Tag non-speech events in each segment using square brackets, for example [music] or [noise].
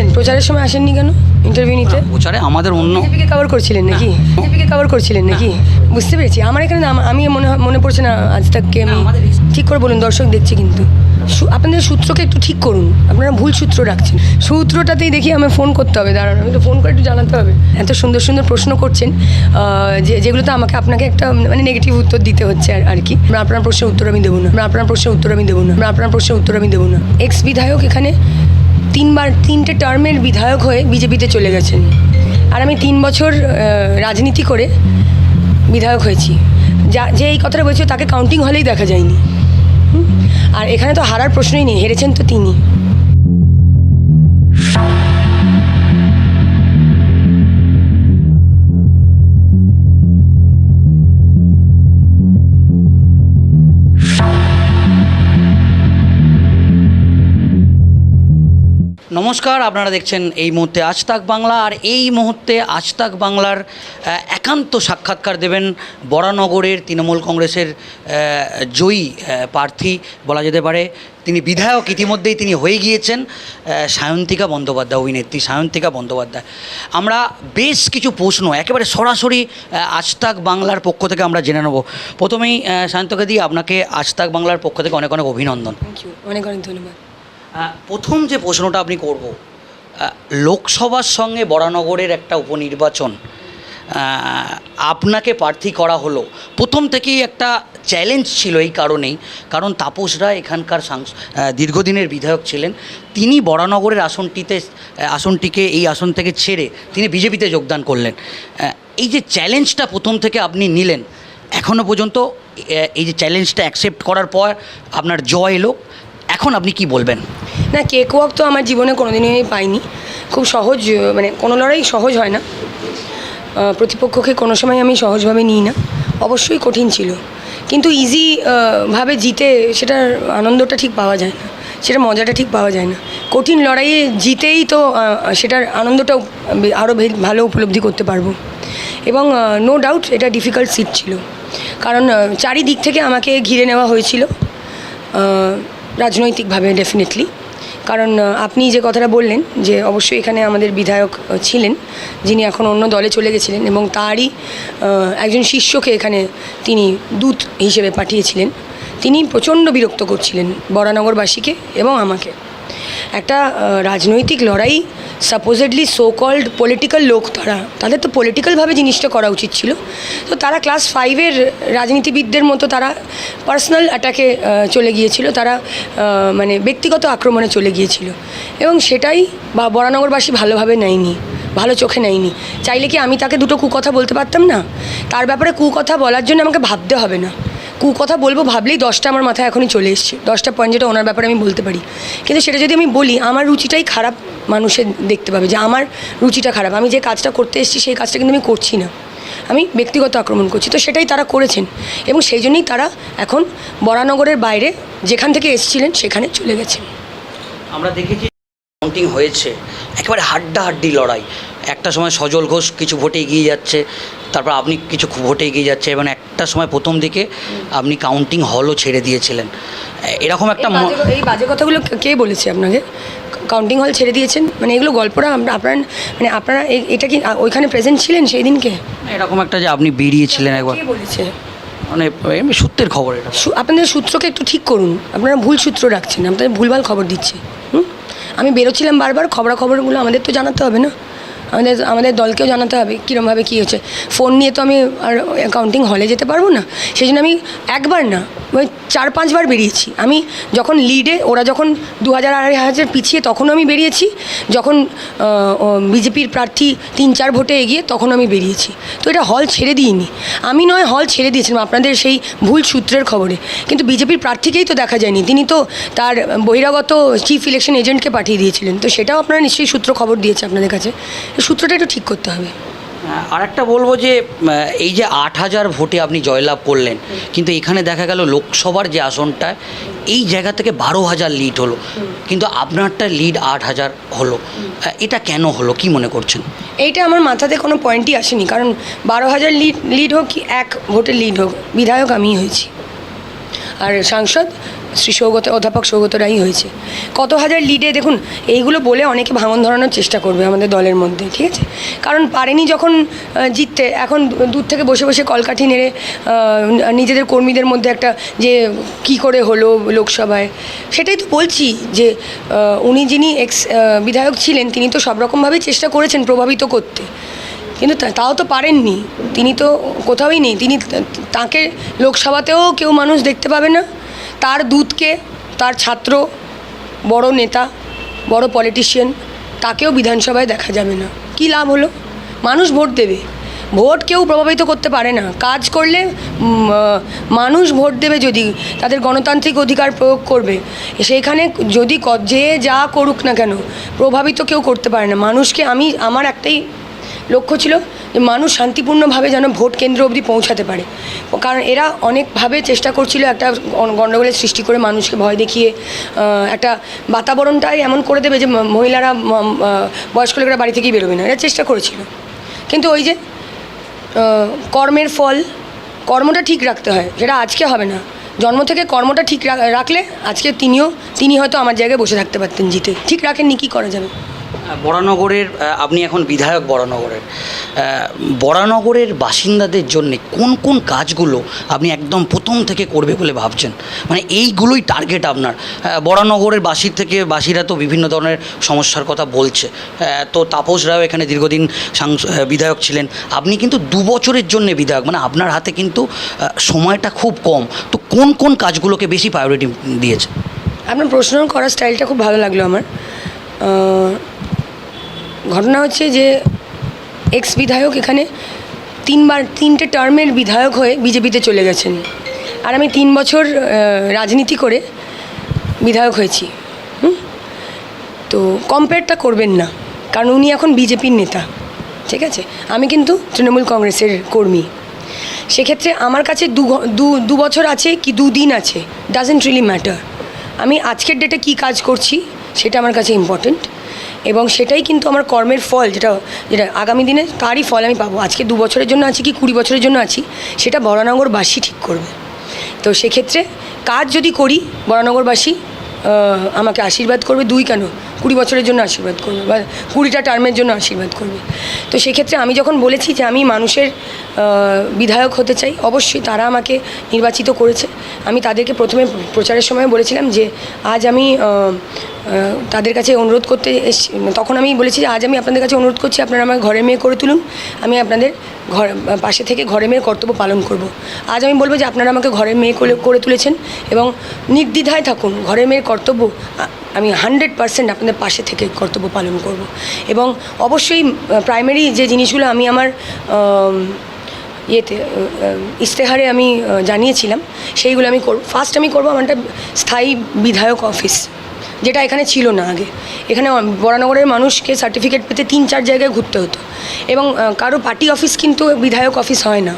আসেন? প্রচারের সময় আসেননি কেন? ইন্টারভিউ নিতে? প্রচারে আমাদের অন্য বিজেপিকে কভার করছিলেন নাকি? বিজেপিকে কভার করছিলেন নাকি? বুঝতে পেরেছি। আমার এখানে আমি মনে মনে পড়ছে না আজ তাককে আমি ঠিক করে বলুন দর্শক দেখছি কিন্তু। আপনাদের সূত্রকে একটু ঠিক করুন। আপনারা ভুল সূত্র রাখছেন সূত্রটাতেই দেখি আমায় ফোন করতে হবে। দাঁড়ান আমি তো ফোন করে একটু জানাতে হবে। এত সুন্দর সুন্দর প্রশ্ন করছেন যে যেগুলোতে আমাকে আপনাকে একটা মানে নেগেটিভ উত্তর দিতে হচ্ছে আর- আর কি। আপনার প্রশ্নের উত্তর আমি দেবো না। আপনার প্রশ্নের উত্তর আমি দেবো না। না, আপনার প্রশ্নের উত্তর আমি দেবো না। এক্স বিধায়ক এখানে তিনবার, তিনটে টার্মের বিধায়ক হয়ে বিজেপিতে চলে গেছেন। আর আমি তিন বছর রাজনীতি করে বিধায়ক হয়েছি। যা, যে এই কথাটা বলছে তাকে কাউন্টিং হলেই দেখা যায়নি। আর এখানে তো হারার প্রশ্নই নেই, হেরেছেন তো তিনি। নমস্কার আপনারা দেখছেন এই মুহূর্তে আজ তাক বাংলা আর এই মুহূর্তে আজ তাক বাংলার একান্ত সাক্ষাৎকার দেবেন বরানগরের তৃণমূল কংগ্রেসের জয়ী প্রার্থী বলা যেতে পারে। তিনি বিধায়ক ইতিমধ্যেই তিনি হয়ে গিয়েছেন সায়ন্তিকা বন্দ্যোপাধ্যায় অভিনেত্রী সায়ন্তিকা বন্দ্যোপাধ্যায়। আমরা বেশ কিছু প্রশ্ন একেবারে সরাসরি আহ, আজ তাক বাংলার পক্ষ থেকে আমরা জেনে নেব। প্রথমেই আহ, সায়ন্তকা দি আপনাকে আজ তাক বাংলার পক্ষ থেকে অনেক অনেক অভিনন্দন। অনেক অনেক ধন্যবাদ। প্রথম যে প্রশ্নটা আপনি করব লোকসভার সঙ্গে বরানগরের একটা উপনির্বাচন আপনাকে প্রার্থী করা হলো। প্রথম থেকেই একটা চ্যালেঞ্জ ছিল এই কারণেই, কারণ তাপস রায় এখানকার দীর্ঘদিনের বিধায়ক ছিলেন। তিনি বরানগরের আসনটিতে আসনটিকে, এই আসন থেকে ছেড়ে তিনি বিজেপিতে যোগদান করলেন। এই যে চ্যালেঞ্জটা প্রথম থেকে আপনি নিলেন এখনও পর্যন্ত এই যে চ্যালেঞ্জটা অ্যাকসেপ্ট করার পর আপনার জয় এলো। এখন আপনি কি বলবেন? না কেক ওয়াক তো আমার জীবনে কোনোদিনই আমি পাইনি। খুব সহজ মানে কোনো লড়াই সহজ হয় না। প্রতিপক্ষকে কোনো সময় আমি সহজভাবে নিই না। অবশ্যই কঠিন ছিল। কিন্তু ইজি ভাবে জিতে সেটার আনন্দটা ঠিক পাওয়া যায় না। সেটা মজাটা ঠিক পাওয়া যায় না। কঠিন লড়াইয়ে জিতেই তো সেটার আনন্দটা আরও ভালো উপলব্ধি করতে পারব। এবং নো ডাউট এটা ডিফিকাল্ট সিট ছিল। কারণ চারিদিক থেকে আমাকে ঘিরে নেওয়া হয়েছিল। রাজনৈতিকভাবে ডেফিনেটলি কারণ আপনি যে কথাটা বললেন যে অবশ্যই এখানে আমাদের বিধায়ক ছিলেন, যিনি এখন অন্য দলে চলে গেছিলেন এবং তারই একজন শিষ্যকে এখানে তিনি দূত হিসেবে পাঠিয়েছিলেন। তিনি প্রচণ্ড বিরক্ত করছিলেন বরানগরবাসীকে এবং আমাকে। একটা রাজনৈতিক লড়াই সাপোজেডলি সো কল্ড পলিটিক্যাল লোক তারা। তাদের তো পলিটিক্যালভাবে জিনিসটা করা উচিত ছিল। তো তারা ক্লাস ফাইভের রাজনীতিবিদদের মতো তারা পার্সোনাল অ্যাটাকে চলে গিয়েছিল। তারা মানে ব্যক্তিগত আক্রমণে চলে গিয়েছিল। এবং সেটাই বা বরানগরবাসী ভালোভাবে নেয়নি, ভালো চোখে নেয়নি। চাইলে কি আমি তাকে দুটো কুকথা বলতে পারতাম না? তার ব্যাপারে কুকথা বলার জন্য আমাকে ভাবতে হবে না। কুকথা বলব ভাবলেই দশটা আমার মাথায় এখনই চলে এসছে। দশটা পয়েন্ট যেটা ওনার ব্যাপারে আমি বলতে পারি। কিন্তু সেটা যদি আমি বলি, আমার রুচিটাই খারাপ মানুষের দেখতে পাবে যে আমার রুচিটা খারাপ। আমি যে কাজটা করতে এসেছি, সেই কাজটা কিন্তু আমি করছি না। আমি ব্যক্তিগত আক্রমণ করছি। তো সেটাই তারা করেছেন। এবং সেই জন্যই তারা এখন বরানগরের বাইরে যেখান থেকে এসেছিলেন, সেখানে চলে গেছেন। আমরা দেখেছি কাউন্টিং হয়েছে একেবারে হাড্ডাহাড্ডি লড়াই। একটা সময় সজল ঘোষ কিছু ভোটে এগিয়ে যাচ্ছে তারপর আপনি কিছু ভোটে এগিয়ে যাচ্ছে এবং একটা সময় প্রথম দিকে আপনি কাউন্টিং হলও ছেড়ে দিয়েছিলেন। এরকম একটা এই বাজে- কথাগুলো কে- বলেছে আপনাকে? কাউন্টিং হল ছেড়ে দিয়েছেন? মানে এগুলো গল্পটা আমরা- আপনার মানে আপনারা এটা কি ওইখানে প্রেজেন্ট ছিলেন সেই দিনকে এরকম একটা যে আপনি বেরিয়েছিলেন একবার। বলেছে? মানে এমনি সত্যের খবর এটা। আপনাদের সূত্রকে একটু ঠিক করুন। আপনারা ভুল সূত্র রাখছেন আপনাদের ভুলভাল খবর দিচ্ছে। আমি বেরোচ্ছিলাম বারবার খবরাখবরগুলো আমাদের তো জানাতে হবে না। আমাদের আমাদের দলকেও জানাতে হবে কীরমভাবে কী হচ্ছে। ফোন নিয়ে তো আমি আর অ্যাকাউন্টিং হলে যেতে পারব না। সেই জন্য আমি একবার না, ওই চার পাঁচবার বেরিয়েছি। আমি যখন লিডে ওরা যখন দু হাজার আড়াই হাজার পিছিয়ে তখনও আমি বেরিয়েছি। যখন বিজেপির প্রার্থী তিন চার ভোটে এগিয়ে তখন আমি বেরিয়েছি। তো এটা হল ছেড়ে দিইনি। আমি নয় হল ছেড়ে দিয়েছিলাম আপনাদের সেই ভুল সূত্রের খবরে। কিন্তু বিজেপির প্রার্থীকেই তো দেখা যায়নি। তিনি তো তার বহিরাগত চিফ ইলেকশন এজেন্টকে পাঠিয়ে দিয়েছিলেন। তো সেটাও আপনারা নিশ্চয়ই সূত্র খবর দিয়েছে আপনাদের কাছে। সূত্রটা একটু ঠিক করতে হবে। আর একটা বলব যে এই যে আট হাজার ভোটে আপনি জয়লাভ করলেন কিন্তু এখানে দেখা গেল লোকসভার যে আসনটা এই জায়গা থেকে বারো হাজার লিড হলো। কিন্তু আপনারটা লিড আট হাজার হলো। এটা কেন হলো? কি মনে করছেন? এইটা আমার মাথাতে কোনো পয়েন্টই আসেনি কারণ বারো হাজার লিড লিড হোক কি এক ভোটের লিড হোক বিধায়ক আমিই হয়েছি। আর সাংসদ শ্রী সৌগত, অধ্যাপক সৌগত রাই হয়েছে। কত হাজার লিডে দেখুন, এইগুলো বলে অনেকে ভাঙন ধরানোর চেষ্টা করবে আমাদের দলের মধ্যে, ঠিক আছে? কারণ পারেনি যখন জিততে, এখন দূর থেকে বসে বসে কলকাঠি নেড়ে নিজেদের কর্মীদের মধ্যে একটা যে কি করে হলো লোকসভায়, সেটাই তো বলছি যে উনি যিনি এক্স বিধায়ক ছিলেন, তিনি তো সব রকমভাবেই চেষ্টা করেছেন প্রভাবিত করতে। কিন্তু তাও তো পারেননি। তিনি তো কোথাওই নেই। তিনি তাকে লোকসভাতেও কেউ মানুষ দেখতে পাবে না। তার দূতকে, তার ছাত্র, বড় নেতা, বড় পলিটিশিয়ান তাকেও বিধানসভায় দেখা যাবে না। কী লাভ হলো? মানুষ ভোট দেবে। ভোট কেউ প্রভাবিত করতে পারে না। কাজ করলে মানুষ ভোট দেবে যদি তাদের গণতান্ত্রিক অধিকার প্রয়োগ করবে। সেইখানে যদি যে যা করুক না কেন, প্রভাবিত কেউ করতে পারে না। মানুষকে আমি, আমার একটাই লক্ষ্য ছিল যে মানুষ শান্তিপূর্ণভাবে যেন ভোট কেন্দ্র অবধি পৌঁছাতে পারে। কারণ এরা অনেকভাবে চেষ্টা করছিল একটা গণ্ডগোলের সৃষ্টি করে মানুষকে ভয় দেখিয়ে একটা বাতাবরণটাই এমন করে দেবে যে মহিলারা বয়স্ক লোকেরা বাড়ি থেকেই বেরোবে না। এরা চেষ্টা করেছিল। কিন্তু ওই যে কর্মের ফল, কর্মটা ঠিক রাখতে হয়, সেটা আজকে হবে না। জন্ম থেকে কর্মটা ঠিক রাখলে আজকে তিনিও, তিনি হয়তো আমার জায়গায় বসে থাকতে পারতেন জিতে। ঠিক রাখেননি, কী করা যাবে? বরানগরের আপনি এখন বিধায়ক বরানগরের বরানগরের বাসিন্দাদের জন্য কোন কোন কাজগুলো আপনি একদম প্রথম থেকে করবে বলে ভাবছেন? মানে এইগুলোই টার্গেট আপনার। বরানগরের বাসির থেকে বাসীরা তো বিভিন্ন ধরনের সমস্যার কথা বলছে। তো তাপস রাও এখানে দীর্ঘদিন বিধায়ক ছিলেন। আপনি কিন্তু দু বছরের জন্য বিধায়ক। মানে আপনার হাতে কিন্তু সময়টা খুব কম। তো কোন কোন কাজগুলোকে বেশি প্রায়োরিটি দিয়েছে? আপনার প্রশ্ন করার স্টাইলটা খুব ভালো লাগল আমার। ঘটনা হচ্ছে যে এক্স বিধায়ক এখানে তিনবার, তিনটে টার্মের বিধায়ক হয়ে বিজেপিতে চলে গেছেন। আর আমি তিন বছর রাজনীতি করে বিধায়ক হয়েছি। হুম? তো কম্পেয়ারটা করবেন না, কারণ উনি এখন বিজেপির নেতা, ঠিক আছে? আমি কিন্তু তৃণমূল কংগ্রেসের কর্মী। সেক্ষেত্রে আমার কাছে দু দু বছর আছে কি দুদিন আছে ডাজেন্ট রিলি ম্যাটার আমি আজকের ডেটে কী কাজ করছি সেটা আমার কাছে ইম্পর্টেন্ট এবং সেটাই কিন্তু আমার কর্মের ফল যেটা যেটা আগামী দিনে তারই ফল আমি পাবো। আজকে দু বছরের জন্য আছি কি কুড়ি বছরের জন্য আছি, সেটা বরানগরবাসী ঠিক করবে। তো সেক্ষেত্রে কাজ যদি করি, বরানগরবাসী আমাকে আশীর্বাদ করবে। দুই কেন? কুড়ি বছরের জন্য আশীর্বাদ করবে বা কুড়িটা টার্মের জন্য আশীর্বাদ করবে। তো সেক্ষেত্রে আমি যখন বলেছি যে আমি মানুষের বিধায়ক হতে চাই, অবশ্যই তারা আমাকে নির্বাচিত করেছে। আমি তাদেরকে প্রথমে প্রচারের সময় বলেছিলাম যে, আজ আমি তাদের কাছে অনুরোধ করতে এসছি তখন আমি বলেছি যে, আজ আমি আপনাদের কাছে অনুরোধ করছি, আপনারা আমার ঘরের মেয়ে করে তুলুন। আমি আপনাদের ঘর পাশে থেকে ঘরের মেয়ের কর্তব্য পালন করব। আজ আমি বলব যে, আপনারা আমাকে ঘরের মেয়ে করে করে তুলেছেন এবং নির্দ্বিধায় থাকুন, ঘরের মেয়ের কর্তব্য আমি হান্ড্রেড পার্সেন্ট আপনাদের পাশে থেকে কর্তব্য পালন করব। এবং অবশ্যই প্রাইমারি যে জিনিসগুলো আমি আমার ইয়েতে ইশতেহারে আমি জানিয়েছিলাম, সেইগুলো আমি করব ফার্স্ট আমি করব আমার স্থায়ী বিধায়ক অফিস যেটা এখানে ছিল না আগে। এখানে বরানগরের মানুষকে সার্টিফিকেট পেতে তিন চার জায়গায় ঘুরতে হতো। এবং কারও পার্টি অফিস কিন্তু বিধায়ক অফিস হয় না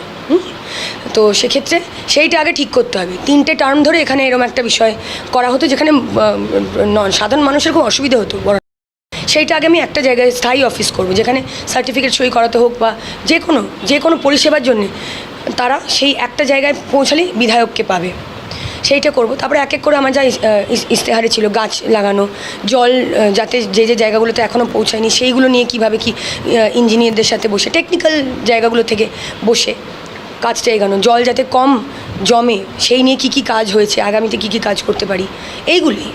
তো সেক্ষেত্রে সেইটা আগে ঠিক করতে হবে। তিনটে টার্ম ধরে এখানে এরকম একটা বিষয় করা হতো যেখানে সাধারণ মানুষের খুব অসুবিধা হতো। সেইটা আগে আমি একটা জায়গায় স্থায়ী অফিস করব, যেখানে সার্টিফিকেট সই করাতে হোক বা যে কোনো যে কোনো পরিষেবার জন্যে তারা সেই একটা জায়গায় পৌঁছালেই বিধায়ককে পাবে। সেইটা করব। তারপরে এক এক করে আমার যা ইস- ইস- ইশতেহারে ছিল, গাছ লাগানো, জল যাতে যে যে জায়গাগুলোতে এখনও পৌঁছায়নি, সেইগুলো নিয়ে কীভাবে কি ইঞ্জিনিয়ারদের সাথে বসে টেকনিক্যাল জায়গাগুলো থেকে বসে কাজটা এগানো, জল যাতে কম জমে, সেই নিয়ে কি কি কাজ হয়েছে, আগামীতে কি কি কাজ করতে পারি, এইগুলি।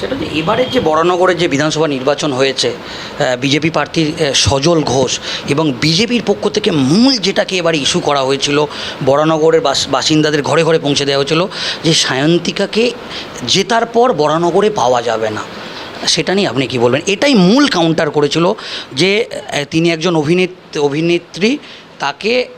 সেটা যে এবারের যে বরানগরের যে বিধানসভা নির্বাচন হয়েছে বিজেপি প্রার্থীর সজল ঘোষ এবং বিজেপির পক্ষ থেকে মূল যেটাকে এবারে ইস্যু করা হয়েছিল বরানগরের বাস, বাসিন্দাদের ঘরে ঘরে পৌঁছে দেওয়া হয়েছিল যে সায়ন্তিকাকে জেতার পর বরানগরে পাওয়া যাবে না। সেটা নিয়ে আপনি কি বলবেন? এটাই মূল কাউন্টার করেছিল যে তিনি একজন অভিনেত, অভিনেত্রী তাকে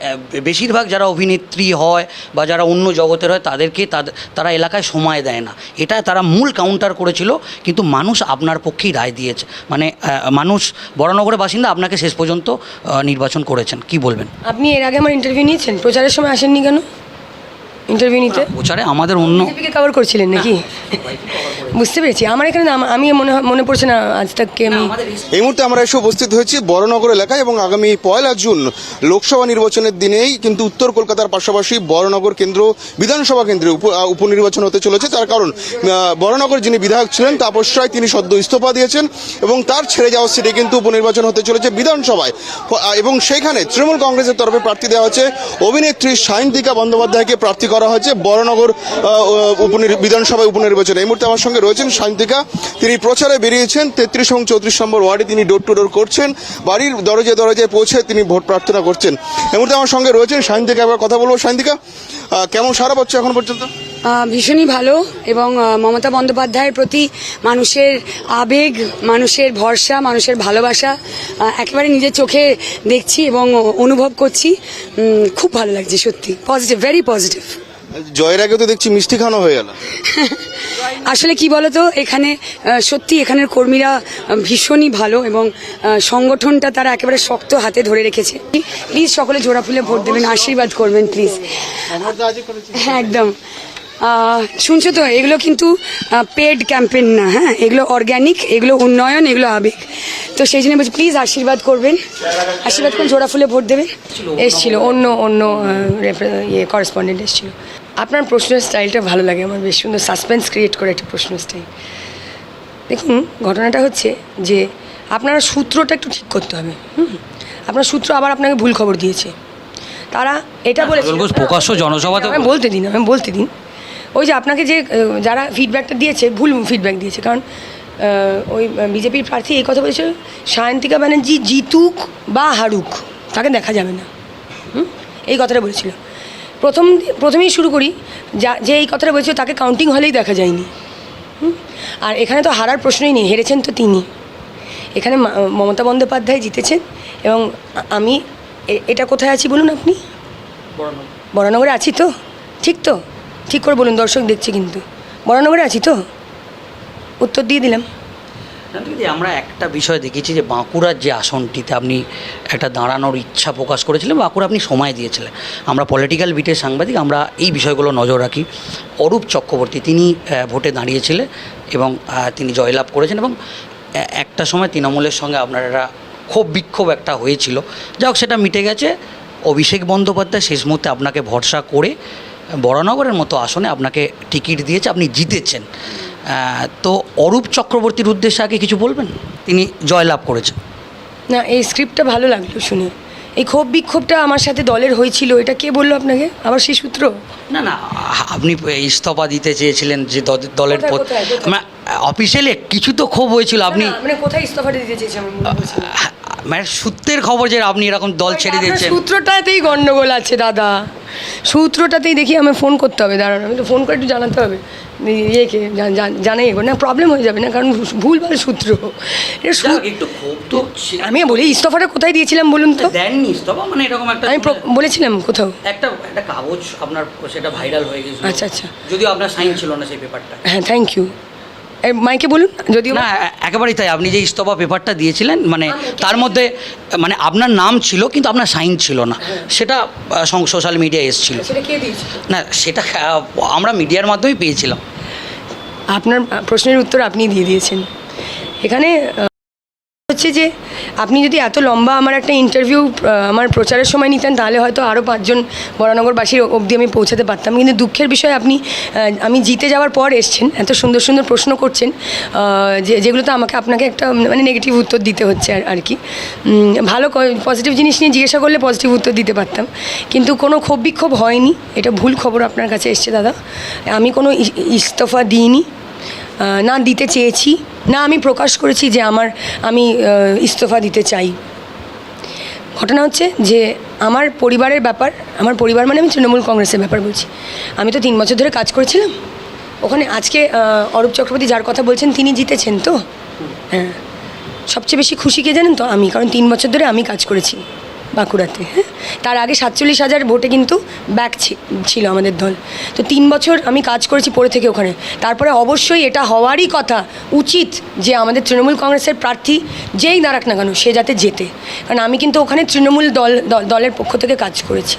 বেশিরভাগ যারা অভিনেত্রী হয় বা যারা অন্য জগতের হয় তাদেরকে তাদ- তারা এলাকায় সময় দেয় না। এটা তারা মূল কাউন্টার করেছিল, কিন্তু মানুষ আপনার পক্ষেই রায় দিয়েছে। মানে মানুষ, বড়নগরের বাসিন্দা আপনাকে শেষ পর্যন্ত নির্বাচন করেছেন। কি বলবেন? আপনি এর আগে আমার ইন্টারভিউ নিয়েছেন? প্রচারের সময় আসেননি কেন? ইন্টারভিউ নিতে? প্রচারে আমাদের অন্য বিজেপিকে কভার করছিলেন নাকি? [laughs] বুঝতে পেরেছি। আমার এখানে আমি মনে মনে পড়ছে না আজ তাককে আমি এই মুহূর্তে আমরা এসে উপস্থিত হয়েছি বড়নগর এলাকায় এবং আগামী পয়লা জুন লোকসভা নির্বাচনের দিনেই কিন্তু উত্তর কলকাতার পাশাপাশি বড়নগর কেন্দ্র বিধানসভা কেন্দ্রে উপ- উপনির্বাচন হতে চলেছে। তার কারণ বড়নগর যিনি বিধায়ক ছিলেন তাপস রায় তিনি সদ্য ইস্তফা দিয়েছেন এবং তার ছেড়ে যাওয়ার সিটে কিন্তু উপনির্বাচন হতে চলেছে বিধানসভায়। এবং সেইখানে তৃণমূল কংগ্রেসের তরফে প্রার্থী দেওয়া হচ্ছে অভিনেত্রী সায়ন্তিকা বন্দ্যোপাধ্যায়কে প্রার্থী করা হয়েছে বড়নগর বিধানসভায় উপনির্বাচনে। এই মুহূর্তে আমার সঙ্গে রয়েছেন সায়ন্তিকা তিনি প্রচারে বেরিয়েছেন তেত্রিশ এবং চৌত্রিশ নম্বর ওয়ার্ডে তিনি ডোর টু ডোর করছেন। বাড়ির দরজায় দরজায় পৌঁছে তিনি ভোট প্রার্থনা করছেন। এই মুহূর্তে আমার সঙ্গে রয়েছেন সায়ন্তিকা একবার কথা বলব। আহ, কেমন সারা পাচ্ছে এখন পর্যন্ত? ভীষণই ভালো এবং মমতা বন্দ্যোপাধ্যায়ের প্রতি মানুষের আবেগ মানুষের ভরসা মানুষের ভালোবাসা একেবারে নিজের চোখে দেখছি এবং অনুভব করছি। খুব ভালো লাগছে সত্যি। পজিটিভ ভেরি পজিটিভ জয়ের আগে তো দেখছি মিষ্টি খানো হয়ে গেল। [laughs] আসলে কি বলতো, এখানে সত্যি এখানের কর্মীরা ভীষণই ভালো এবং সংগঠনটা তারা একেবারে শক্ত হাতে ধরে রেখেছে। প্লিজ সকলে জোড়া ফুলে ভোট দেবেন, আশীর্বাদ করবেন প্লিজ হ্যাঁ একদম। শুনছো তো, এগুলো কিন্তু পেড ক্যাম্পেন না হ্যাঁ? এগুলো অর্গ্যানিক এগুলো উন্নয়ন, এগুলো আবেগ। তো সেই জন্য বলছি প্লিজ আশীর্বাদ করবেন। আশীর্বাদ করুন জোড়া ফুলে ভোট দেবেন এসছিল, অন্য অন্য ইয়ে করেসপন্ডেন্ট এসছিল। আপনার প্রশ্নের স্টাইলটা ভালো লাগে আমার বেশ সুন্দর সাসপেন্স ক্রিয়েট করে একটা প্রশ্ন স্টাইল দেখুন ঘটনাটা হচ্ছে যে আপনার সূত্রটা একটু ঠিক করতে হবে হুম? আপনার সূত্র আবার আপনাকে ভুল খবর দিয়েছে। তারা এটা বলেছে প্রকাশ্য জনসভাতে আমি বলতে দিন আমি বলতে দিন। ওই যে আপনাকে যে যারা ফিডব্যাকটা দিয়েছে ভুল ফিডব্যাক দিয়েছে কারণ ওই বিজেপির প্রার্থী এই কথা বলেছে সায়ন্তিকা ব্যানার্জি জিতুক বা হারুক তাকে দেখা যাবে না হুম? এই কথাটা বলেছিল। প্রথম প্রথমেই শুরু করি, যা, যে এই কথাটা বলছিল তাকে কাউন্টিং হলেই দেখা যায়নি। আর এখানে তো হারার প্রশ্নই নেই, হেরেছেন তো তিনি। এখানে মমতা বন্দ্যোপাধ্যায় জিতেছেন এবং আমি এটা কোথায় আছি বলুন আপনি? বরানগরে আছি তো? ঠিক তো? ঠিক করে বলুন, দর্শক দেখছে কিন্তু। বরানগরে আছি তো? উত্তর দিয়ে দিলাম। দিদি আমরা একটা বিষয় দেখেছি যে বাঁকুড়ার যে আসনটিতে আপনি একটা দাঁড়ানোর ইচ্ছা প্রকাশ করেছিলেন, বাঁকুড়া আপনি সময় দিয়েছিলেন। আমরা পলিটিক্যাল বিটের সাংবাদিক, আমরা এই বিষয়গুলো নজর রাখি। অরূপ চক্রবর্তী, তিনি ভোটে দাঁড়িয়েছিলেন এবং তিনি জয়লাভ করেছেন এবং একটা সময় তৃণমূলের সঙ্গে আপনার একটা ক্ষোভ বিক্ষোভ একটা হয়েছিল। যাই হোক, সেটা মিটে গেছে। অভিষেক বন্দ্যোপাধ্যায় শেষ মুহূর্তে আপনাকে ভরসা করে বরানগরের মতো আসনে আপনাকে টিকিট দিয়েছে, আপনি জিতেছেন। তো অরূপ চক্রবর্তীর উদ্দেশ্যে আগে কিছু বলবেন? তিনি জয়লাভ করেছেন। না এই স্ক্রিপ্টটা ভালো লাগল শুনে। এই ক্ষোভ বিক্ষোভটা আমার সাথে দলের হয়েছিল এটা কে বলল আপনাকে? আবার সেই সূত্র? না না আপনি ইস্তফা দিতে চেয়েছিলেন যে দলের কোথায়? অফিসিয়ালি কিছু তো ক্ষোভ হয়েছিল আপনি মানে কোথায় ইস্তফাটা দিতে চেয়েছি আমি বলছি। মানে সূত্রের খবর যে আপনি এরকম দল ছেড়ে দিয়েছেন। সূত্রটাতেই গন্ডগোল আছে দাদা। সূত্রটাতেই দেখি আমি ফোন করতে হবে দাঁড়ান আমি তো ফোন করে একটু জানাতে হবে। ইয়েকে জানাই এগো। না প্রবলেম হয়ে যাবে না কারণ ভুলভাল সূত্র। এটা সূ- যাক, একটু ক্ষোভ তো ছে- আমি বলি ইস্তফাটা কোথায় দিয়েছিলাম বলুন তো? দেননি ইস্তফা মানে এরকম একটা আমি বলেছিলাম কোথাও। একটা একটা কাগজ আপনার সেটা ভাইরাল হয়ে গেছে আচ্ছা, আচ্ছা। যদিও আপনার সাইন ছিল না সেই পেপারটা হ্যাঁ থ্যাংক ইউ মাইকে বলুন যদি না একেবারেই তাই। আপনি যে ইস্তফা পেপারটা দিয়েছিলেন মানে তার মধ্যে মানে আপনার নাম ছিল কিন্তু আপনার সাইন ছিল না। সেটা সোশ্যাল মিডিয়া এসেছিল। না সেটা আমরা মিডিয়ার মাধ্যমেই পেয়েছিলাম। আপনার প্রশ্নের উত্তর আপনি দিয়ে দিয়েছেন। এখানে আপনি যদি এত লম্বা আমার একটা ইন্টারভিউ আমার প্রচারের সময় নিতেন, তাহলে হয়তো আরও পাঁচজন বরানগরবাসীর অবধি আমি পৌঁছাতে পারতাম। কিন্তু দুঃখের বিষয়, আপনি আমি জিতে যাওয়ার পর এসছেন, এত সুন্দর সুন্দর প্রশ্ন করছেন যে যেগুলোতে আমাকে আপনাকে একটা মানে নেগেটিভ উত্তর দিতে হচ্ছে আর- কি। ভালো পজিটিভ জিনিস নিয়ে জিজ্ঞাসা করলে পজিটিভ উত্তর দিতে পারতাম। কিন্তু কোনো ক্ষোভ বিক্ষোভ হয়নি। এটা ভুল খবর আপনার কাছে এসছে, দাদা। আমি কোনো ইস্তফা দিইনি। না দিতে চেয়েছি, না আমি প্রকাশ করেছি যে আমার, আমি ইস্তফা দিতে চাই। ঘটনা হচ্ছে যে আমার পরিবারের ব্যাপার, আমার পরিবার মানে আমি তৃণমূল কংগ্রেসের ব্যাপার বলছি। আমি তো তিন বছর ধরে কাজ করেছিলাম। ওখানে আজকে অরূপ চক্রবর্তী যার কথা বলছেন তিনি জিতেছেন তো? হ্যাঁ। সবচেয়ে বেশি খুশি কে জানেন তো? আমি, কারণ তিন বছর ধরে আমি কাজ করেছি। বাঁকুড়াতে হ্যাঁ? তার আগে সাতচল্লিশ হাজার ভোটে কিন্তু ব্যাক ছিল আমাদের দল। তো তিন বছর আমি কাজ করেছি পড়ে থেকে ওখানে। তারপরে অবশ্যই এটা হওয়ারই কথা, উচিত যে আমাদের তৃণমূল কংগ্রেসের প্রার্থী যেই দাঁড়াক না কেন, সে যাতে জেতে। কারণ আমি কিন্তু ওখানে তৃণমূল দল, দল- দলের পক্ষ থেকে কাজ করেছি।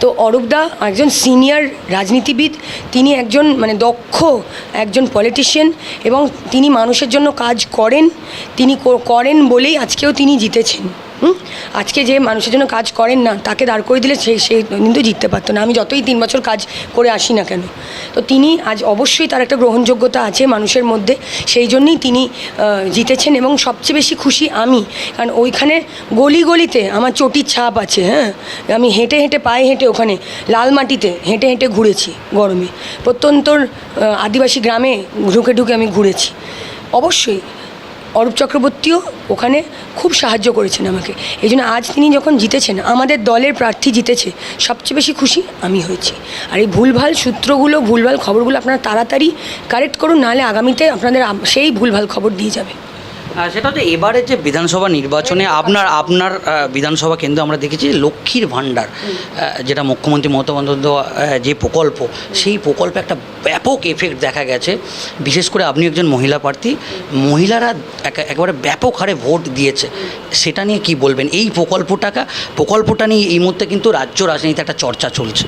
তো অরূপদা একজন সিনিয়র রাজনীতিবিদ, তিনি একজন মানে দক্ষ একজন পলিটিশিয়ান এবং তিনি মানুষের জন্য কাজ করেন, তিনি করেন বলেই আজকেও তিনি জিতেছেন? আজকে যে মানুষের জন্য কাজ করেন না, তাকে দাঁড় করে দিলে সে সে কিন্তু জিততে পারতো না। আমি যতই তিন বছর কাজ করে আসি না কেন, তো তিনি আজ অবশ্যই তার একটা গ্রহণযোগ্যতা আছে মানুষের মধ্যে। সেই জন্যই তিনি জিতেছেন এবং সবচেয়ে বেশি খুশি আমি। কারণ ওইখানে গলি গলিতে আমার চটির ছাপ আছে হ্যাঁ? আমি হেঁটে হেঁটে পায়ে হেঁটে ওখানে লাল মাটিতে হেঁটে হেঁটে ঘুরেছি গরমে। প্রত্যন্তর আদিবাসী গ্রামে ঢুকে ঢুকে আমি ঘুরেছি। অবশ্যই অরূপ চক্রবর্তীও ওখানে খুব সাহায্য করেছেন আমাকে। এই জন্য আজ তিনি যখন জিতেছেন, আমাদের দলের প্রার্থী জিতেছে, সবচেয়ে বেশি খুশি আমি হয়েছি। আর এই ভুলভাল সূত্রগুলো, ভুলভাল খবরগুলো আপনারা তাড়াতাড়ি কারেক্ট করুন, নাহলে আগামীতে আপনাদের সেই ভুলভাল খবর দিয়ে যাবে। সেটা হচ্ছে এবারে যে বিধানসভা নির্বাচনে আপনার আপনার বিধানসভা কেন্দ্র আমরা দেখেছি লক্ষ্মীর ভাণ্ডার যেটা মুখ্যমন্ত্রী মমতা বন্দ্যোপাধ্যায় যে প্রকল্প সেই প্রকল্পে একটা ব্যাপক এফেক্ট দেখা গেছে। বিশেষ করে আপনি একজন মহিলা প্রার্থী মহিলারা একে- একেবারে ব্যাপক হারে ভোট দিয়েছে। সেটা নিয়ে কি বলবেন? এই প্রকল্পটাকা প্রকল্পটা নিয়ে এই মুহূর্তে কিন্তু রাজ্য রাজনীতিতে একটা চর্চা চলছে।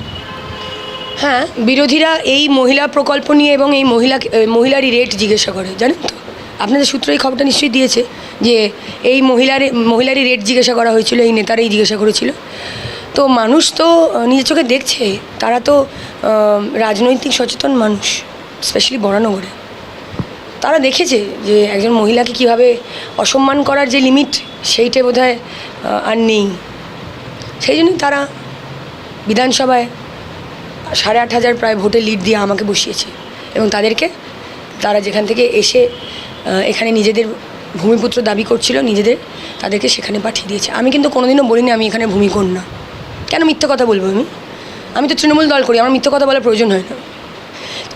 হ্যাঁ বিরোধীরা এই মহিলা প্রকল্প নিয়ে এবং এই মহিলা মহিলারই রেট জিজ্ঞাসা করে জানেন তো? আপনাদের সূত্র এই খবরটা নিশ্চয়ই দিয়েছে যে এই মহিলার, মহিলারই রেট জিজ্ঞাসা করা হয়েছিল, এই নেতারাই জিজ্ঞাসা করেছিল। তো মানুষ তো নিজের চোখে দেখছে, তারা তো রাজনৈতিক সচেতন মানুষ স্পেশালি বরানগরে। তারা দেখেছে যে একজন মহিলাকে কীভাবে অসম্মান করার যে লিমিট সেইটা বোধ হয় আর নেই। সেই জন্যই তারা বিধানসভায় সাড়ে আট হাজার প্রায় ভোটে লিড দিয়ে আমাকে বসিয়েছে। এবং তাদেরকে, তারা যেখান থেকে এসে এখানে নিজেদের ভূমিপুত্র দাবি করছিল, নিজেদের তাদেরকে সেখানে পাঠিয়ে দিয়েছে। আমি কিন্তু কোনোদিনও বলিনি আমি এখানে ভূমিকন্যা কেন মিথ্যে কথা বলব আমি? আমি তো তৃণমূল দল করি, আমার মিথ্যে কথা বলার প্রয়োজন হয় না।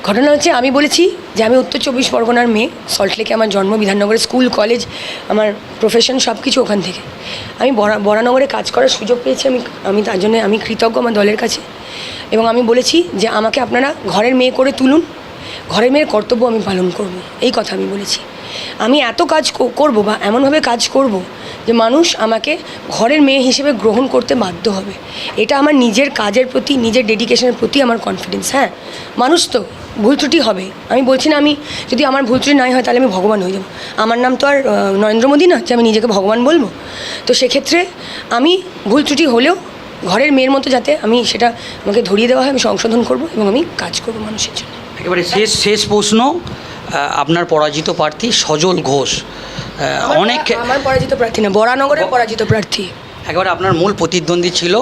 ঘটনা হচ্ছে, আমি বলেছি যে আমি উত্তর চব্বিশ পরগনার মেয়ে সল্টলেকে আমার জন্ম বিধাননগরের স্কুল, কলেজ, আমার প্রফেশন সব কিছু ওখান থেকে। আমি বরা, বরানগরে কাজ করার সুযোগ পেয়েছি, আমি আমি তার জন্য, আমি কৃতজ্ঞ আমার দলের কাছে। এবং আমি বলেছি যে আমাকে আপনারা ঘরের মেয়ে করে তুলুন, ঘরের মেয়ের কর্তব্য আমি পালন করব, এই কথা আমি বলেছি। আমি এত কাজ করব বা এমনভাবে কাজ করব যে মানুষ আমাকে ঘরের মেয়ে হিসেবে গ্রহণ করতে বাধ্য হবে। এটা আমার নিজের কাজের প্রতি, নিজের ডেডিকেশনের প্রতি আমার কনফিডেন্স হ্যাঁ? মানুষ তো, ভুল ত্রুটি হবে। আমি বলছি না আমি, যদি আমার ভুল ত্রুটি নাই হয় তাহলে আমি ভগবান হয়ে যাব। আমার নাম তো আর নরেন্দ্র মোদী না, যে আমি নিজেকে ভগবান বলব। তো সেক্ষেত্রে আমি ভুল ত্রুটি হলেও ঘরের মেয়ের মতো যাতে আমি সেটা আমাকে ধরিয়ে দেওয়া হয়, আমি সংশোধন করব এবং আমি কাজ করব মানুষের জন্য। একেবারে শেষ শেষ প্রশ্ন। আপনার পরাজিত প্রার্থী সজল ঘোষ। অনেক আমার পরাজিত প্রার্থী না বরানগরের পরাজিত প্রার্থী। একবার আপনার মূল প্রতিদ্বন্দ্বী ছিল।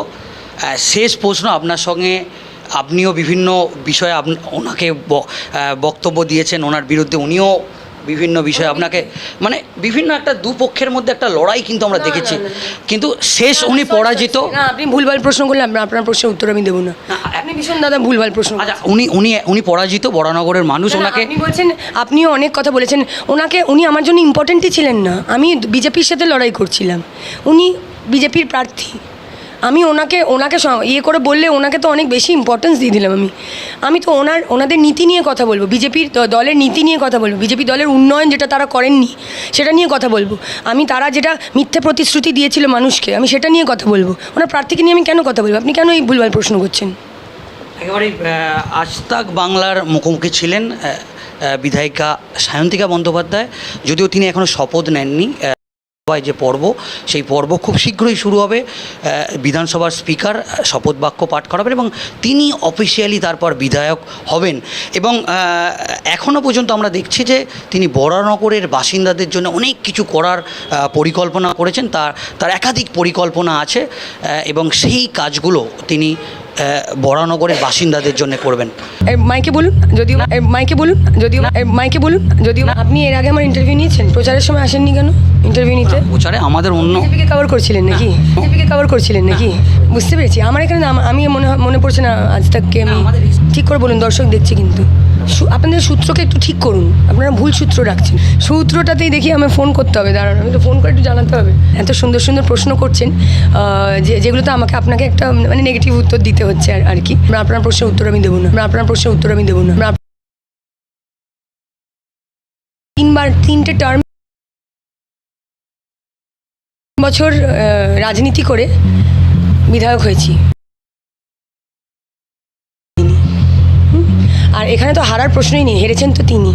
শেষ প্রশ্ন আপনার সঙ্গে আপনিও বিভিন্ন বিষয়ে ওনাকে বক্তব্য দিয়েছেন ওনার বিরুদ্ধে উনিও বিভিন্ন বিষয়ে আপনাকে মানে বিভিন্ন একটা দুপক্ষের মধ্যে একটা লড়াই কিন্তু আমরা দেখেছি। কিন্তু শেষ উনি পরাজিত না আপনি ভুলভাল প্রশ্ন করলে আপ- আপনার প্রশ্নের উত্তর আমি দেবো না। আপনি ভীষণ দাদা ভুলভাল প্রশ্ন আচ্ছা উনি উনি উনি পরাজিত বরানগরের মানুষ ওনাকে আপনি বলছেন আপনিও অনেক কথা বলেছেন। ওনাকে উনি আমার জন্য ইম্পর্টেন্টই ছিলেন না। আমি বিজেপির সাথে লড়াই করছিলাম। উনি বিজেপির প্রার্থী। আমি ওনাকে ওনাকে ইয়ে করে বললে ওনাকে তো অনেক বেশি ইম্পর্টেন্স দিয়ে দিলাম আমি। আমি তো ওনার, ওনাদের নীতি নিয়ে কথা বলব, বিজেপির দলের নীতি নিয়ে কথা বলব, বিজেপি দলের উন্নয়ন যেটা তারা করেননি, সেটা নিয়ে কথা বলব। আমি তারা যেটা মিথ্যে প্রতিশ্রুতি দিয়েছিল মানুষকে, আমি সেটা নিয়ে কথা বলব। ওনার প্রার্থীকে নিয়ে আমি কেন কথা বলব? আপনি কেন এই ভুলভাল প্রশ্ন করছেন? একেবারে আজ তাক বাংলার মুখোমুখি ছিলেন বিধায়িকা সায়ন্তিকা বন্দ্যোপাধ্যায়, যদিও তিনি এখনও শপথ নেননি সভায় যে পর্ব, সেই পর্ব খুব শীঘ্রই শুরু হবে। বিধানসভার স্পিকার শপথ বাক্য পাঠ করাবেন এবং তিনি অফিসিয়ালি তারপর বিধায়ক হবেন। এবং এখনও পর্যন্ত আমরা দেখছি যে তিনি বরানগরের বাসিন্দাদের জন্য অনেক কিছু করার পরিকল্পনা করেছেন। তার তার একাধিক পরিকল্পনা আছে এবং সেই কাজগুলো তিনি বরানগরের বাসিন্দাদের জন্য করবেন। মাইকে বলুন যদিও মাইকে বলুন যদিও মাইকে বলুন যদিও আপনি এর আগে আমার ইন্টারভিউ নিয়েছেন? প্রচারের সময় আসেননি কেন? ইন্টারভিউ নিতে? প্রচারে আমাদের অন্য বিজেপিকে কভার করছিলেন নাকি? বিজেপিকে কভার করছিলেন নাকি? বুঝতে পেরেছি। আমার এখানে আমি মনে মনে পড়ছে না আজ তাককে আমি ঠিক করে বলুন দর্শক দেখছি কিন্তু। আপনাদের সূত্রকে একটু ঠিক করুন। আপনারা ভুল সূত্র রাখছেন। সূত্রটাতেই দেখি আমায় ফোন করতে হবে। দাঁড়ান আমি তো ফোন করে একটু জানাতে হবে। এত সুন্দর সুন্দর প্রশ্ন করছেন যে যেগুলোতে আমাকে আপনাকে একটা মানে নেগেটিভ উত্তর দিতে হচ্ছে আর- কি। আপনার প্রশ্নের উত্তর আমি দেবো না। আপনার প্রশ্নের উত্তর আমি দেবো না, তিনবার তিনটে টার্ম বছর রাজনীতি করে বিধায়ক হয়েছি। আর এখানে তো হারার প্রশ্নই নেই হেরেছেন তো তিনি